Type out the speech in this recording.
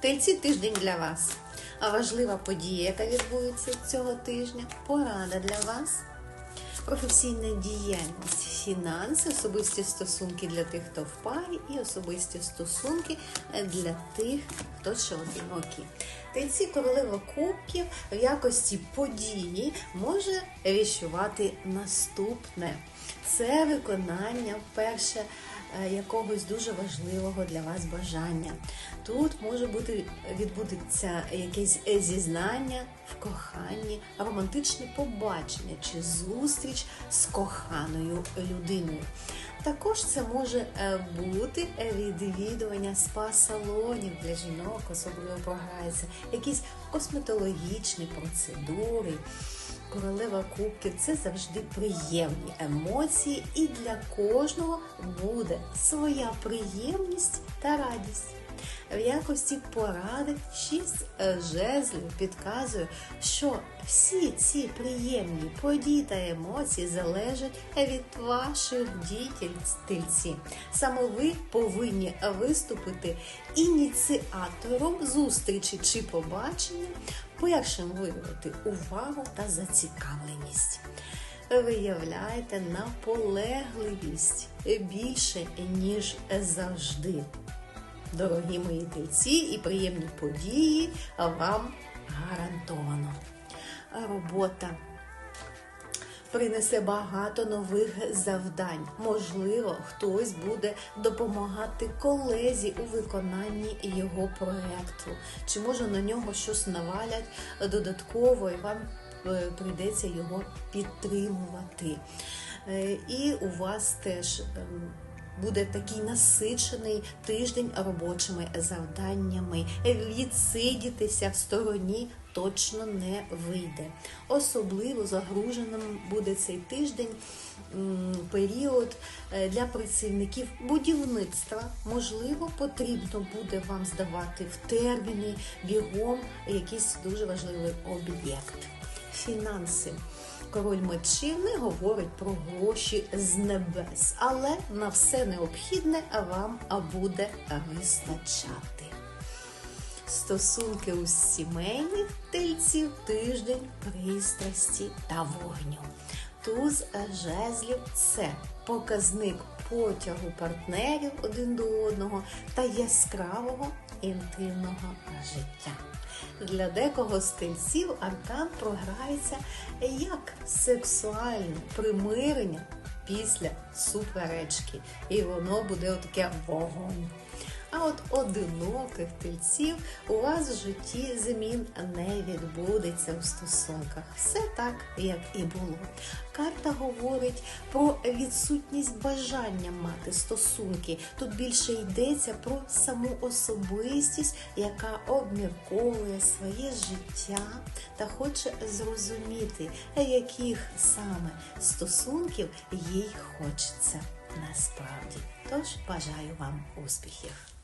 Тельці тиждень для вас. А важлива подія, яка відбудеться цього тижня, порада для вас. Професійна діяльність, фінанси, особисті стосунки для тих, хто в парі, і особисті стосунки для тих, хто ще одинокі. Тельці королева кубків в якості події може віщувати наступне. Це виконання перше якогось дуже важливого для вас бажання. Тут може бути відбудеться якесь зізнання в коханні, романтичне побачення чи зустріч з коханою людиною. Також це може е, бути відвідування спа-салонів для жінок, особливо програється, якісь косметологічні процедури. Королева кубків це завжди приємні емоції, і для кожного буде своя приємність та радість. В якості поради шість е, жезлів підказує, що всі ці приємні події та емоції залежать від ваших дій тельці. Саме ви повинні виступити ініціатором зустрічі чи побачення, першим виявити увагу та зацікавленість. Виявляйте наполегливість більше, ніж завжди. Дорогі мої тельці і приємні події вам гарантовано. Робота принесе багато нових завдань. Можливо, хтось буде допомагати колезі у виконанні його проєкту. Чи може на нього щось навалять додатково, і вам прийдеться його підтримувати. І у вас теж буде такий насичений тиждень робочими завданнями. Відсидітися в стороні точно не вийде. Особливо загруженим буде цей тиждень період для працівників будівництва. Можливо, потрібно буде вам здавати в терміни бігом якийсь дуже важливий об'єкт. Фінанси. Король мечів не говорить про гроші з небес, але на все необхідне вам буде вистачати. Стосунки у сімейних тельців тиждень пристрасті та вогню. Туз жезлів це показник потягу партнерів один до одного та яскравого інтимного життя. Для декого з аркан програється як сексуальне примирення після суперечки. І воно буде отаке вогонь. А от одиноких тельців у вас в житті змін не відбудеться у стосунках. Все так, як і було. Карта говорить про відсутність бажання мати стосунки. Тут більше йдеться про саму особистість, яка обмірковує своє життя та хоче зрозуміти, яких саме стосунків їй хочеться насправді. Тож бажаю вам успіхів!